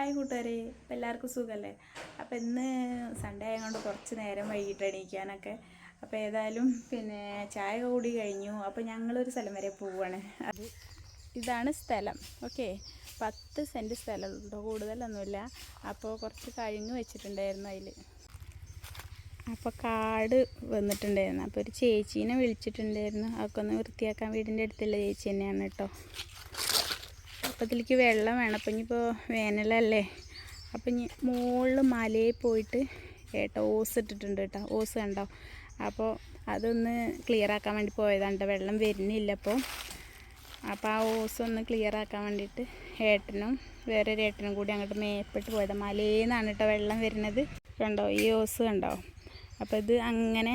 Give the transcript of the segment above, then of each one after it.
Hi കൂട്ടുകാരെ. അപ്പം എല്ലാവർക്കും സുഖമല്ലേ അപ്പം ഇന്ന് സൺഡേ ആയതുകൊണ്ട് കുറച്ച് നേരം വൈകിട്ട് എണീക്കാനൊക്കെ. അപ്പോൾ ഏതായാലും പിന്നെ ചായ കൂടി കഴിഞ്ഞു. അപ്പോൾ ഞങ്ങളൊരു സ്ഥലം വരെ പോവുകയാണ് ഇതാണ് സ്ഥലം. ഓക്കെ. പത്ത് സെന്റ് സ്ഥലമുണ്ടോ. കൂടുതലൊന്നുമില്ല. അപ്പോൾ കുറച്ച് കഴിഞ്ഞ് വെച്ചിട്ടുണ്ടായിരുന്നു അതിൽ അപ്പോൾ കാട് വന്നിട്ടുണ്ടായിരുന്നു. അപ്പോൾ ഒരു ചേച്ചീനെ വിളിച്ചിട്ടുണ്ടായിരുന്നു. അതൊക്കെ ഒന്ന് വൃത്തിയാക്കാൻ വീടിന്റെ അടുത്തുള്ള ചേച്ചി തന്നെയാണ് കേട്ടോ. ഇതിലേക്ക് വെള്ളം വേണം. അപ്പം ഇനിയിപ്പോൾ വേനലല്ലേ. അപ്പം ഇനി മുകളിൽ മലയിൽ പോയിട്ട് ഏട്ടാ ഓസ് ഇട്ടിട്ടുണ്ട് കേട്ടോ. ഓസ് കണ്ടോ? അപ്പോൾ അതൊന്ന് ക്ലിയർ ആക്കാൻ വേണ്ടി പോയതാണ്ട് വെള്ളം വരുന്നില്ല അപ്പോൾ അപ്പോൾ ആ ഓസ് ഒന്ന് ക്ലിയർ ആക്കാൻ വേണ്ടിയിട്ട് ഏട്ടനും വേറൊരു ഏട്ടനും കൂടി അങ്ങോട്ട് മേപ്പെട്ട് പോയത്. മലയിൽ നിന്നാണ് കേട്ടോ വെള്ളം വരുന്നത്. കണ്ടോ? ഈ ഓസ് കണ്ടോ? അപ്പോൾ ഇത് അങ്ങനെ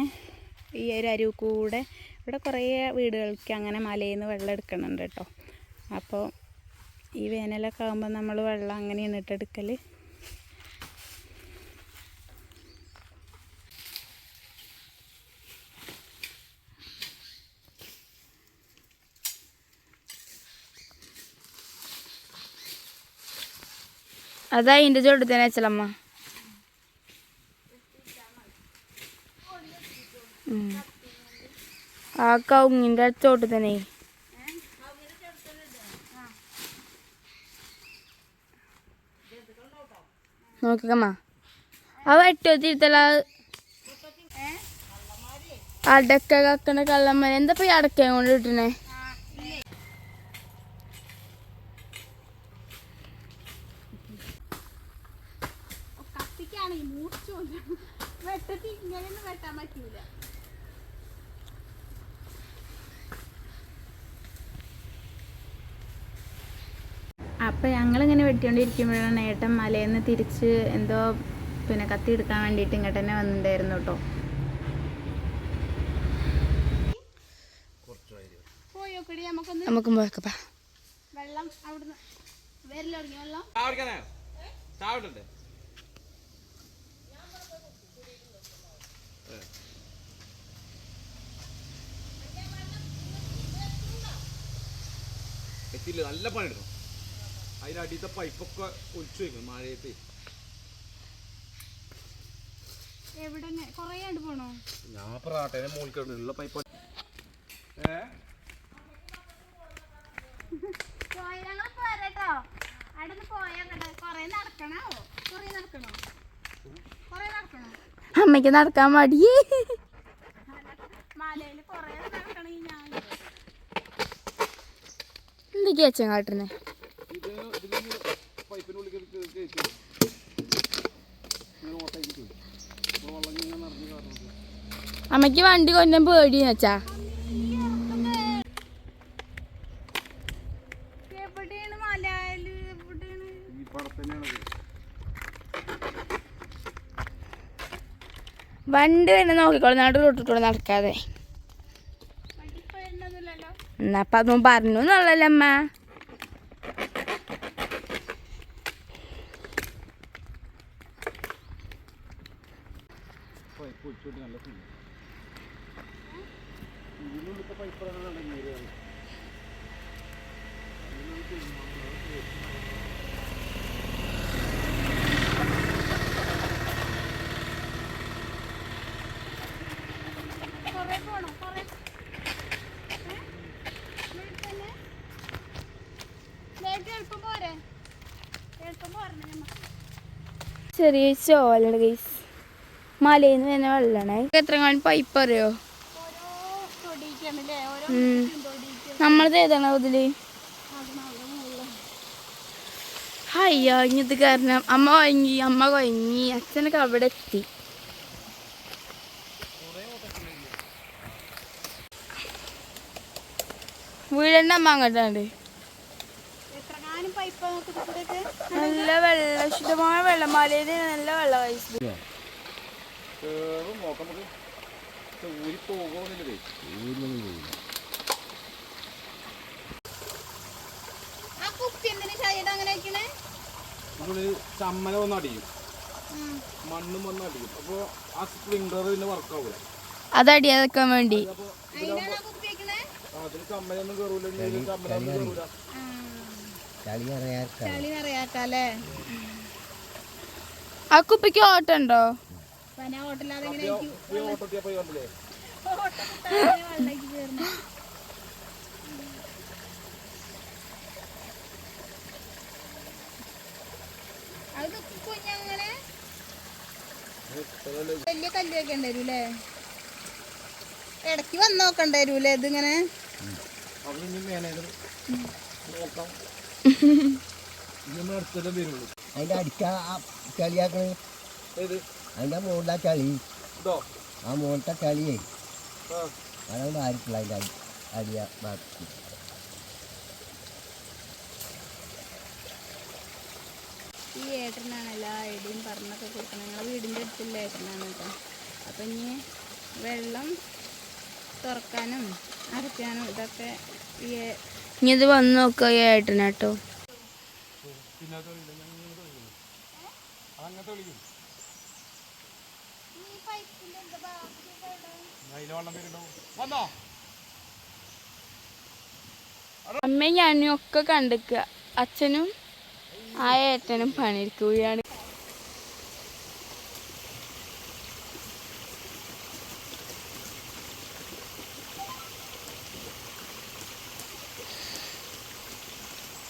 ഈ ഒരു അരുവ് കൂടെ ഇവിടെ കുറേ വീടുകൾക്ക് അങ്ങനെ മലയിൽ നിന്ന് വെള്ളം എടുക്കുന്നുണ്ട് കേട്ടോ അപ്പോൾ ഈ വേനലൊക്കെ ആകുമ്പോൾ നമ്മൾ വെള്ളം അങ്ങനെയാണ് ഇട്ടെടുക്കൽ അതാ ഇതിന്റെ ചോട്ട് തന്നെ ആ കൗങ്ങിന്റെ ചോട്ട് തന്നെ നോക്കിക്കമ്മ ആ വെട്ടോ തിരുത്തല അടക്ക കക്കണ കള്ളമ്മ എന്താ ഈ അടക്ക കൊണ്ട് കിട്ടണേ അപ്പം ഞങ്ങളിങ്ങനെ വെട്ടിക്കൊണ്ടിരിക്കുമ്പോഴാണ് ഏട്ടൻ മലയിൽ നിന്ന് തിരിച്ച് എന്തോ പിന്നെ കത്തി എടുക്കാൻ വേണ്ടിയിട്ട് ഇങ്ങോട്ട് തന്നെ വന്നിട്ടുണ്ടായിരുന്നു കേട്ടോ. നമുക്ക് വെള്ളം അവിടുന്ന് വെള്ളം. എത്തിയില്ല? നല്ല അതിനടിയത്തെ പൈപ്പൊക്കെ ഒലിച്ചു വയ്ക്കും മഴയത്ത്. എവിടെ കുറേ കണ്ടു പോണോ? ഞാൻ പ്രാട്ടേനെ മോളിക്കണം ഉള്ള പൈപ്പ് ഏ? പോയി ഞങ്ങൾ പോരട്ടോ. അവിടെ പോയാ കൊറേ നടക്കണോ കൊറേ നടക്കണോ? കൊറേ നടക്കണോ? അമ്മയ്ക്ക് നടക്കാൻ മടി. എന്തൊക്കെയാ അച്ഛൻ കാട്ടുന്നേ ഇത് ഇതിലൊന്ന് പൈപ്പിനുള്ളിൽ കയറി കയറ്റി ഇങ്ങനെ ഓട്ടാക്കി പോയി അപ്പോൾ വെള്ളം ഇങ്ങനെ നിറഞ്ഞു കാരണം അമ്മയ്ക്ക് വണ്ടി കൊണ്ടും പേടിയെന്ന് വെച്ചാ വണ്ടി തന്നെ നോക്കിക്കോളൂ. നാട്ടിൽ തൊട്ടിട്ടോളൂ നടക്കാതെ. എന്നാ അപ്പൊ അതൊന്നും പറഞ്ഞു എന്നുള്ളല്ലോ അമ്മ. പോയി ഒഴിച്ചോട്ട് നല്ല പോണോ കൊറേ പോരെ ചെറിയ ചോലുണ്ട് ഗൈസ് മലയിൽ നിന്ന് തന്നെ എത്ര കാണും പൈപ്പ് അറിയോ ഓരോ തൊടിയിക്കാണല്ലേ ഓരോ ഉം. തൊടിയിക്ക് നമ്മളത് ഏതാണ് അതിൽ? അയ്യോ ഇങ്ങനത്തെ കാരണം. അമ്മ കൊയങ്ങി അമ്മ കൊയങ്ങി അച്ഛനൊക്കെ അവിടെ എത്തി. വീഴണ്ട അമ്മ അങ്ങോട്ടാണ്ട് നോക്കി നല്ല വെള്ള ശുദ്ധമായ വെള്ളം മലയിൽ നല്ല വെള്ളം കഴിച്ചു കേറും പോകുന്നില്ലേ ഊരി പോകുന്നില്ലേ ചായയുടെ അങ്ങനെ വെക്കണേ നമ്മൾ ചമ്മല വന്ന് അടിക്കും മണ്ണും അപ്പോൾ ആ സ്പ്രിംഗ്ലർ ഇതിന്റെ വർക്കാവൂല അതടിയാക്കാൻ വേണ്ടി. അതിന് ചമ്മനൊന്നും കയറൂല ചമ്മലൊന്നും കയറൂല ചളി നിറയാക്കല്ലേ ആ കുപ്പിക്ക് ഓട്ടം ഉണ്ടോ? വലിയ കല്ല് വെക്കേണ്ടി വരും അല്ലേ ഇടയ്ക്ക് വന്ന് നോക്കണ്ടി വരും അല്ലേ ഇതിങ്ങനെ അതിന്റെ അടിക്ക ആ ചളിയാക്കണേ. അതിന്റെ മുകളിലെ ചളി. ആ മുകളിലത്തെ ചളിയേ. അതാണ് ആയിട്ടുള്ള അതിന്റെ അടി അടിയ ഭാഗത്ത്. ഈ ഏട്ടനാണ് എല്ലാ ഐഡിയും പറഞ്ഞൊക്കെ കൊടുക്കുന്നത്. ഞങ്ങളെ വീടിന്റെ അടുത്തുള്ള ഏട്ടനാണ് കേട്ടോ. അപ്പം ഇനി വെള്ളം തുറക്കാനും അടയ്ക്കാനും ഇതൊക്കെ ഈ ഇനി ഇത് വന്ന് നോക്കുക ഏട്ടനാട്ടോ വരുന്നുണ്ടാവും വന്നോ അമ്മയും ഞാനും ഒക്കെ കണ്ടിക്കുക. അച്ഛനും ആ ഏട്ടനും പണിയെടുക്കുകയാണ്.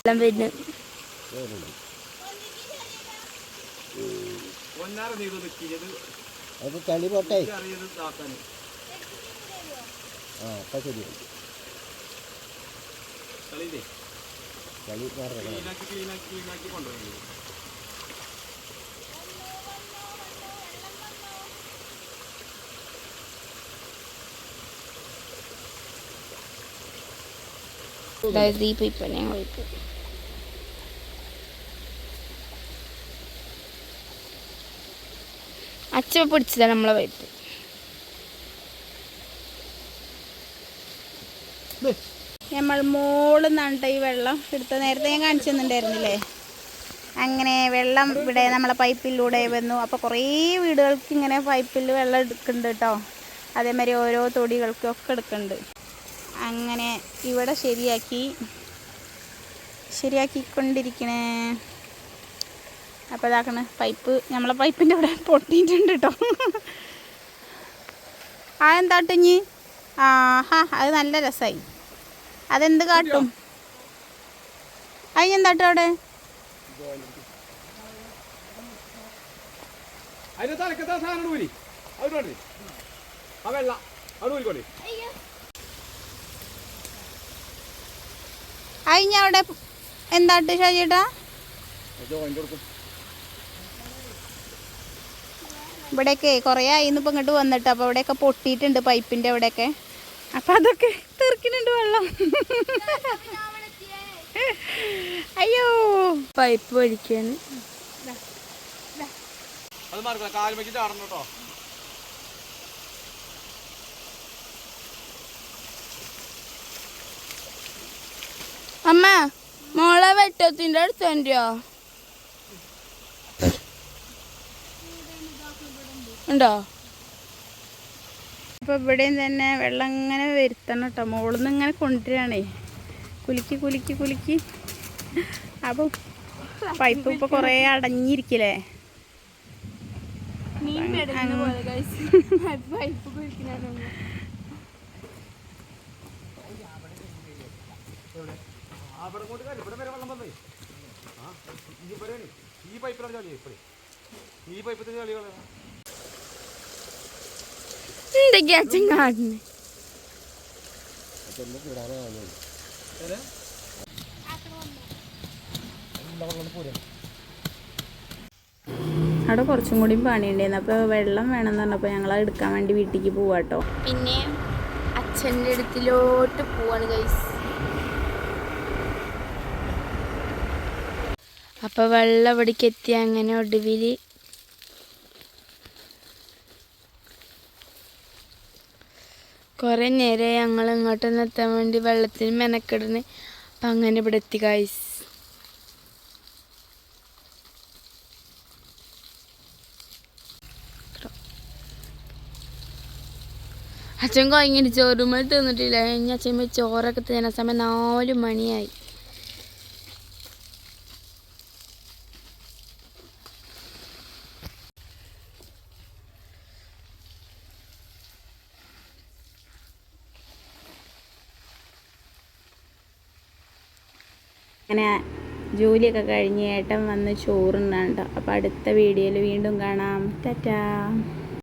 വെള്ളം വരുന്നു. അത് ചളി പോട്ടെ. ആ അപ്പം ശരിയായി. കളിയില്ലേ? ക്ലീനാക്കി ക്ലീനാക്കി ക്ലീനാക്കി അച്ഛ പിടിച്ചതാണ് നമ്മളെ പൈപ്പ് നമ്മൾ മോൾ നിന്നാണ് ഈ വെള്ളം എടുത്ത നേരത്തെ ഞാൻ കാണിച്ചു തന്നിട്ടുണ്ടായിരുന്നില്ലേ? അങ്ങനെ വെള്ളം ഇവിടെ നമ്മളെ പൈപ്പിലൂടെ വന്നു. അപ്പോൾ കുറേ വീടുകൾക്ക് ഇങ്ങനെ പൈപ്പിൽ വെള്ളം എടുക്കുന്നുണ്ട് കേട്ടോ. അതേമാതിരി ഓരോ തൊടികൾക്കും ഒക്കെ എടുക്കുന്നുണ്ട്. അങ്ങനെ ഇവിടെ ശരിയാക്കി ശരിയാക്കിക്കൊണ്ടിരിക്കണേ. അപ്പോൾ ഇതാക്കണ പൈപ്പ് നമ്മളെ പൈപ്പിന്റെ ഇവിടെ പൊട്ടിയിട്ടുണ്ട് കേട്ടോ. ആ എന്താട്ടിഞ്ഞ് ആ ഹാ അത് നല്ല രസമായി അതെന്ത് കാട്ടും? അതിനെന്താട്ടും അവിടെ? അവിടെ എന്താട്ട് ഷാജിയേട്ടാ ഇവിടെയൊക്കെ കുറേ ആയിന്ന് ഇപ്പം ഇങ്ങോട്ട് വന്നിട്ട്. അപ്പോൾ ഇവിടെയൊക്കെ പൊട്ടിയിട്ടുണ്ട് പൈപ്പിന്റെ അവിടെയൊക്കെ. അപ്പം അതൊക്കെ തെറിക്കുന്നുണ്ട് വെള്ളം. അയ്യോ. പൈപ്പ് വലിക്കാണ് അമ്മ മോളെ വെട്ടത്തിന്റെ അടുത്തോ ഉണ്ടോ? അപ്പോൾ ഇവിടെയും തന്നെ വെള്ളം ഇങ്ങനെ വരുത്തണം കേട്ടോ മുകളിൽ നിന്ന് ഇങ്ങനെ കൊണ്ടുവരികയാണേ. കുലുക്കി കുലുക്കി കുലുക്കി. അപ്പോൾ പൈപ്പ് ഇപ്പോൾ കുറേ അടഞ്ഞിരിക്കില്ലേ? മീൻ പെടുന്ന പോലെ guys. പൈപ്പ് കുഴിക്കണ അവിടെ കൊണ്ട് കാര്യം വെള്ളം വന്നേ ആ ഈ പൈപ്പിലാണ് ചളി ഇപ്പഴേ. ഈ പൈപ്പിൽ ചളി കളയാ എന്തൊക്കെയാ അച്ഛൻ കാണുന്നത് അവിടെ കുറച്ചും കൂടി പണിയുണ്ടായിരുന്നു. അപ്പോൾ വെള്ളം വേണമെന്ന് പറഞ്ഞപ്പോൾ ഞങ്ങൾ എടുക്കാൻ വേണ്ടി വീട്ടിലേക്ക് പോവാട്ടോ പിന്നെ അച്ഛന്റെ അടുത്തിലോട്ട് പോവാണ് ഗൈസ്. അപ്പൊ വെള്ളം ഇവിടേക്ക് എത്തി. അങ്ങനെ ഒടുവിൽ കുറെ നേരെ ഞങ്ങൾ ഇങ്ങോട്ടൊന്ന് എത്താൻ വേണ്ടി വെള്ളത്തിന് മെനക്കെടുന്ന് അപ്പം അങ്ങനെ ഇവിടെ എത്തി കായ്സ് അച്ഛൻ കഴിഞ്ഞിട്ട് ചോറുമ്മൽ തിന്നിട്ടില്ല. കഴിഞ്ഞ അച്ഛൻ ചോറൊക്കെ തിന്ന സമയം നാല് മണിയായി. അങ്ങനെ ജോലിയൊക്കെ കഴിഞ്ഞ് ഏട്ടൻ വന്ന് ചോറുണ്ണാണ്ട് അപ്പോൾ അടുത്ത വീഡിയോയിൽ വീണ്ടും കാണാം. ടാറ്റാ.